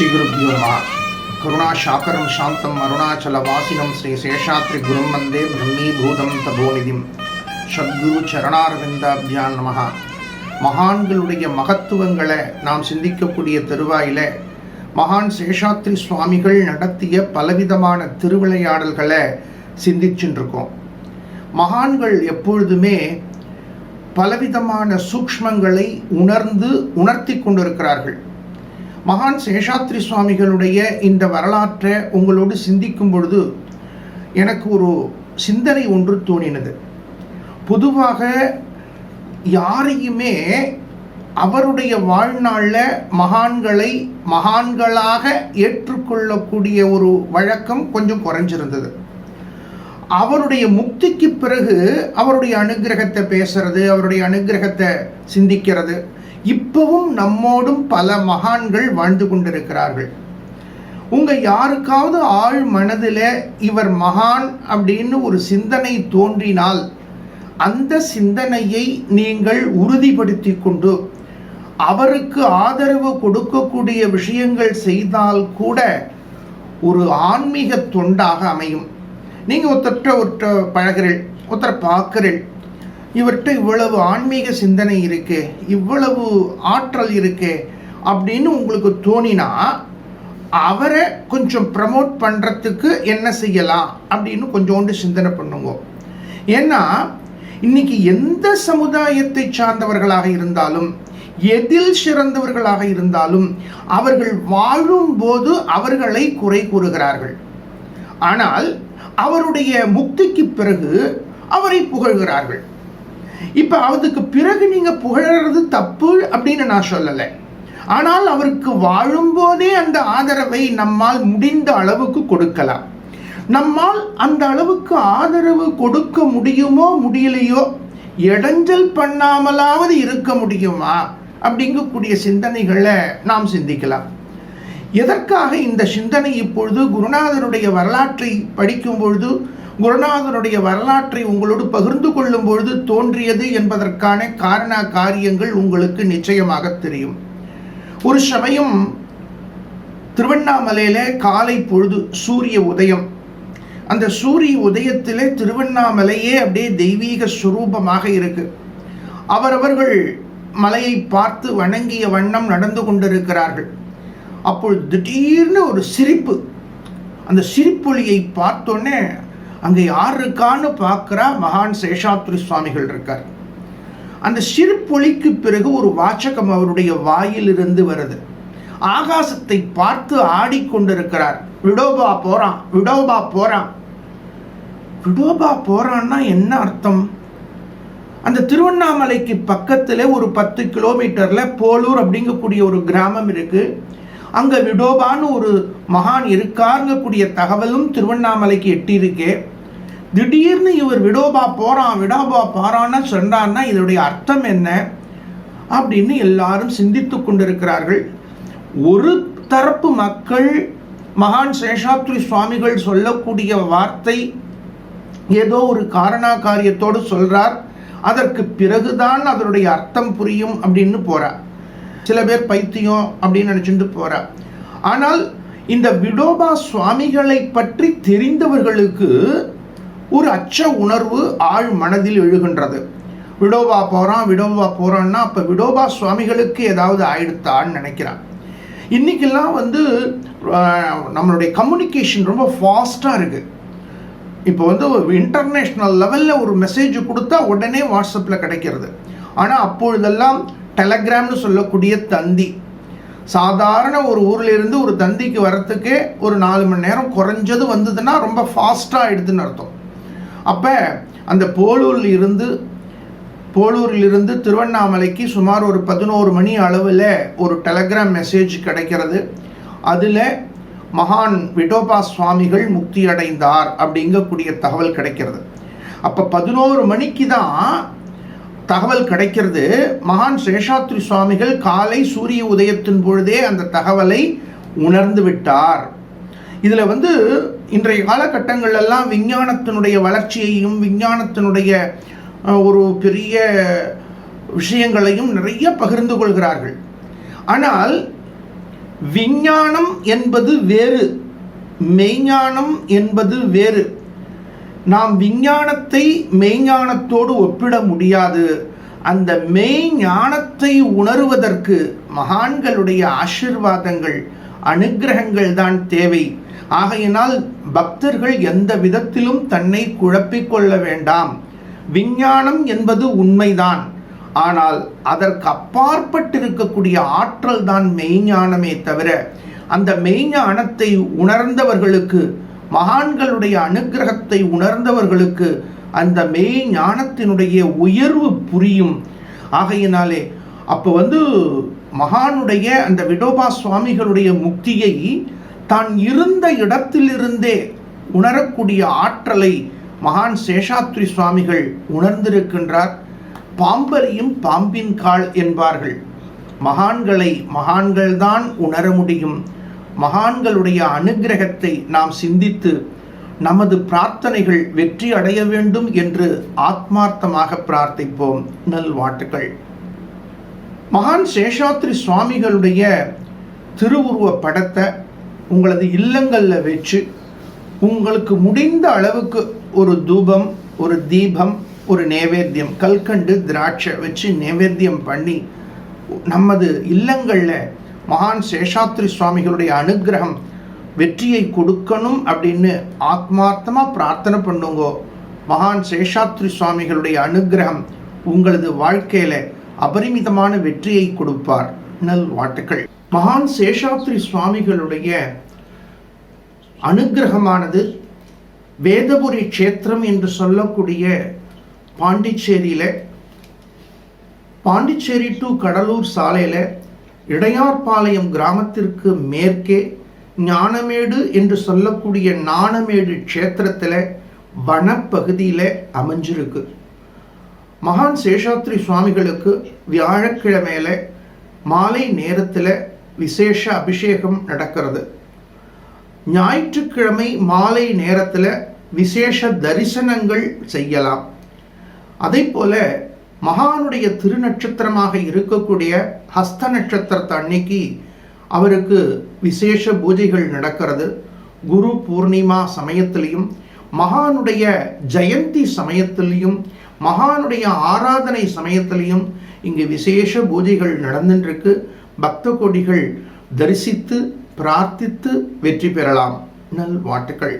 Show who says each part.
Speaker 1: ஸ்ரீகுருப்பியோ நம. கருணாசாகரம் சாந்தம் அருணாச்சலவாசினம் ஸ்ரீ சேஷாத்ரி குரும் வந்தே பிரம்மீபூதம் தபோநிதிம் சத்குரு சரணாரவிந்தாபியான் நம. மகான்களுடைய மகத்துவங்களை நாம் சிந்திக்கக்கூடிய தருவாயில மகான் சேஷாத்ரி சுவாமிகள் நடத்திய பலவிதமான திருவிளையாடல்களை சிந்திச்சுருக்கோம் மகான்கள் எப்பொழுதுமே பலவிதமான சூக்ஷ்மங்களை உணர்ந்து உணர்த்தி கொண்டிருக்கிறார்கள். மகான் சேஷாத்ரி சுவாமிகளுடைய இந்த வரலாற்றை உங்களோடு சிந்திக்கும் பொழுது எனக்கு ஒரு சிந்தனை ஒன்று தோணினது. பொதுவாக யாரையுமே அவருடைய வாழ்நாளில் மகான்களை மகான்களாக ஏற்றுக்கொள்ளக்கூடிய ஒரு வழக்கம் கொஞ்சம் குறைஞ்சிருந்தது. அவருடைய முக்திக்கு பிறகு அவருடைய அனுகிரகத்தை பேசுறது அவருடைய அனுகிரகத்தை சிந்திக்கிறது. இப்பவும் நம்மோடும் பல மகான்கள் வாழ்ந்து கொண்டிருக்கிறார்கள். உங்க யாருக்காவது ஆழ் மனதில் இவர் மகான் அப்படின்னு ஒரு சிந்தனை தோன்றினால் அந்த சிந்தனையை நீங்கள் உறுதிப்படுத்தி கொண்டு அவருக்கு ஆதரவு கொடுக்கக்கூடிய விஷயங்கள் செய்தால் கூட ஒரு ஆன்மீக தொண்டாக அமையும். நீங்கள் ஒருத்தர்கிட்ட ஒருத்தர் பழகிறீள் ஒருத்தர் பார்க்கிறீள் இவர்கிட்ட இவ்வளவு ஆன்மீக சிந்தனை இருக்கே இவ்வளவு ஆற்றல் இருக்கே அப்படின்னு உங்களுக்கு தோணினா அவரை கொஞ்சம் ப்ரமோட் பண்ணுறதுக்கு என்ன செய்யலாம் அப்படின்னு கொஞ்சோண்டு சிந்தனை பண்ணுங்க. ஏன்னா இன்னைக்கு எந்த சமுதாயத்தை சார்ந்தவர்களாக இருந்தாலும் எதில் சிறந்தவர்களாக இருந்தாலும் அவர்கள் வாழும்போது அவர்களை குறை கூறுகிறார்கள். ஆனால் அவருடைய முக்திக்கு பிறகு அவரை புகழ்கிறார்கள். இப்போ அதுக்கு பிறகு நீங்கள் புகழறது தப்பு அப்படின்னு நான் சொல்லலை. ஆனால் அவருக்கு வாழும்போதே அந்த ஆதரவை நம்மால் முடிந்த அளவுக்கு கொடுக்கலாம். நம்மால் அந்த அளவுக்கு ஆதரவு கொடுக்க முடியுமோ முடியலையோ இடைஞ்சல் பண்ணாமலாவது இருக்க முடியுமா அப்படிங்கக்கூடிய சிந்தனைகளை நாம் சிந்திக்கலாம். எதற்காக இந்த சிந்தனை இப்பொழுது குருநாதருடைய வரலாற்றை படிக்கும் பொழுது குருநாதனுடைய வரலாற்றை உங்களோடு பகிர்ந்து கொள்ளும் பொழுது தோன்றியது என்பதற்கான காரண காரியங்கள் உங்களுக்கு நிச்சயமாக தெரியும். ஒரு சமயம் திருவண்ணாமலையில காலை பொழுது சூரிய உதயம். அந்த சூரிய உதயத்திலே திருவண்ணாமலையே அப்படியே தெய்வீக சுரூபமாக இருக்கு. அவரவர்கள் மலையை பார்த்து வணங்கிய வண்ணம் நடந்து கொண்டிருக்கிறார்கள். அப்பொழுது திடீர்னு ஒரு சிரிப்பு. அந்த சிரிப்பொலியை பார்த்தோன்னே அங்கே யார் இருக்கான்னு பார்க்குறா மகான் சேஷாத்ரி சுவாமிகள் இருக்கார். அந்த சிறுப்பொழிக்கு பிறகு ஒரு வாச்சகம் அவருடைய வாயிலிருந்து வருது. ஆகாசத்தை பார்த்து ஆடிக்கொண்டிருக்கிறார் விடோபா போறான் விடோபா போறான். விடோபா போறான்னா என்ன அர்த்தம்? அந்த திருவண்ணாமலைக்கு பக்கத்தில் ஒரு பத்து கிலோமீட்டரில் போலூர் அப்படிங்கக்கூடிய ஒரு கிராமம் இருக்குது அங்கே விடோபான்னு ஒரு மகான் இருக்காருங்கக்கூடிய தகவலும் திருவண்ணாமலைக்கு எட்டியிருக்கேன் திடீர்னு இவர் விடோபா போகிறான் விடோபா போறான்னு சொன்னான்னா இதனுடைய அர்த்தம் என்ன அப்படின்னு எல்லாரும் சிந்தித்து கொண்டிருக்கிறார்கள். ஒரு தரப்பு மக்கள் மகான் சேஷாத்ரி சுவாமிகள் சொல்லக்கூடிய வார்த்தை ஏதோ ஒரு காரணா காரியத்தோடு சொல்கிறார் அதற்கு பிறகுதான் அதனுடைய அர்த்தம் புரியும் அப்படின்னு போகிறார் சில பேர் பைத்தியம் அப்படின்னு நினச்சிட்டு போகிறார் ஆனால் இந்த விடோபா சுவாமிகளை பற்றி தெரிந்தவர்களுக்கு ஒரு அச்ச உணர்வு ஆழ் மனதில் எழுகின்றது. விடோபா போகிறான் விடோபா போகிறான்னா அப்போ விடோபா சுவாமிகளுக்கு ஏதாவது ஆயிடுத்தான்னு நினைக்கிறான். இன்னைக்கெல்லாம் வந்து நம்மளுடைய கம்யூனிகேஷன் ரொம்ப ஃபாஸ்ட்டாக இருக்குது இப்போ வந்து இன்டர்நேஷ்னல் லெவலில் ஒரு மெசேஜ் கொடுத்தா உடனே வாட்ஸ்அப்பில் கிடைக்கிறது. ஆனால் அப்பொழுதெல்லாம் டெலகிராம்னு சொல்லக்கூடிய தந்தி. சாதாரண ஒரு ஊர்லேருந்து ஒரு தந்திக்கு வரத்துக்கே ஒரு நாலு மணி நேரம் குறைஞ்சது வந்ததுன்னா ரொம்ப ஃபாஸ்ட்டாக ஆகிடுதுன்னு அர்த்தம். அப்போ அந்த போலூரில் இருந்து போலூரில் இருந்து திருவண்ணாமலைக்கு சுமார் ஒரு பதினோரு மணி அளவில் ஒரு டெலகிராம் மெசேஜ் கிடைக்கிறது. அதில் மகான் விடோபா சுவாமிகள் முக்தி அடைந்தார் அப்படிங்கக்கூடிய தகவல் கிடைக்கிறது. அப்போ பதினோரு மணிக்கு தான் தகவல் கிடைக்கிறது. மகான் சேஷாத்ரி சுவாமிகள் காலை சூரிய உதயத்தின் பொழுதே அந்த தகவலை உணர்ந்து விட்டார். இதில் வந்து இன்றைய காலகட்டங்களெல்லாம் விஞ்ஞானத்தினுடைய வளர்ச்சியையும் விஞ்ஞானத்தினுடைய ஒரு பெரிய விஷயங்களையும் நிறைய பகிர்ந்து கொள்கிறார்கள். ஆனால் விஞ்ஞானம் என்பது வேறு மெய்ஞானம் என்பது வேறு. நாம் விஞ்ஞானத்தை மெய்ஞானத்தோடு ஒப்பிட முடியாது. அந்த மெய்ஞானத்தை உணருவதற்கு மகான்களுடைய ஆசிர்வாதங்கள் அனுகிரகங்கள் தான் தேவை. ஆகையினால் பக்தர்கள் எந்த விதத்திலும் தன்னை குழப்பிக் கொள்ள வேண்டாம். விஞ்ஞானம் என்பது உண்மைதான். ஆனால் அதற்கு அப்பாற்பட்டிருக்கக்கூடிய ஆற்றல் தான் மெய்ஞானமே தவிர அந்த மெய்ஞானத்தை உணர்ந்தவர்களுக்கு மகான்களுடைய அனுகிரகத்தை உணர்ந்தவர்களுக்கு அந்த மெய் ஞானத்தினுடைய உயர்வு புரியும். ஆகையினாலே அப்போ வந்து மகானுடைய அந்த விடோபா சுவாமிகளுடைய முக்தியை தான் இருந்த இடத்திலிருந்தே உணரக்கூடிய ஆற்றலை மகான் சேஷாத்ரி சுவாமிகள் உணர்ந்திருக்கின்றார். பாம்பரையும் பாம்பின் கால் என்பார்கள். மகான்களை மகான்கள்தான் உணர முடியும். மகான்களுடைய அனுகிரகத்தை நாம் சிந்தித்து நமது பிரார்த்தனைகள் வெற்றி அடைய வேண்டும் என்று ஆத்மார்த்தமாக பிரார்த்திப்போம். நல்வாட்டுகள் மகான் சேஷாத்ரி சுவாமிகளுடைய திருவுருவ படத்தை உங்களது இல்லங்களில் வச்சு உங்களுக்கு முடிந்த அளவுக்கு ஒரு தூபம் ஒரு தீபம் ஒரு நேவேத்தியம் கல்கண்டு திராட்சை வச்சு நேவேத்தியம் பண்ணி நமது இல்லங்களில் மகான் சேஷாத்ரி சுவாமிகளுடைய அனுகிரகம் வெற்றியை கொடுக்கணும் அப்படின்னு ஆத்மார்த்தமாக பிரார்த்தனை பண்ணுங்க. மகான் சேஷாத்ரி சுவாமிகளுடைய அனுகிரகம் உங்களது வாழ்க்கையில் அபரிமிதமான வெற்றியை கொடுப்பார். நல் வாழ்த்துக்கள் மகான் சேஷாத்ரி சுவாமிகளுடைய அனுகிரகமானது வேதபுரி க்ஷேத்திரம் என்று சொல்லக்கூடிய பாண்டிச்சேரியில். பாண்டிச்சேரி டு கடலூர் சாலையில் இடையார்பாளையம் கிராமத்திற்கு மேற்கே ஞானமேடு என்று சொல்லக்கூடிய நாணமேடு க்ஷேத்திரத்தில் வனப்பகுதியில் அமைஞ்சிருக்கு. மகான் சேஷாத்ரி சுவாமிகளுக்கு வியாழக்கிழமையில மாலை நேரத்தில் விசேஷ அபிஷேகம் நடக்கிறது. ஞாயிற்றுக்கிழமை மாலை நேரத்தில் விசேஷ தரிசனங்கள் செய்யலாம். அதே போல மகானுடைய திருநட்சத்திரமாக இருக்கக்கூடிய ஹஸ்த நட்சத்திரத்தை அன்னைக்கு அவருக்கு விசேஷ பூஜைகள் நடக்கிறது. குரு பூர்ணிமா சமயத்திலையும் மகானுடைய ஜெயந்தி சமயத்திலையும் மகானுடைய ஆராதனை சமயத்திலையும் இங்கு விசேஷ பூஜைகள் நடந்துட்டுருக்கு பக்த கொடிகள் தரிசித்து பிரார்த்தித்து வெற்றி பெறலாம். நல் வாட்டுக்கள்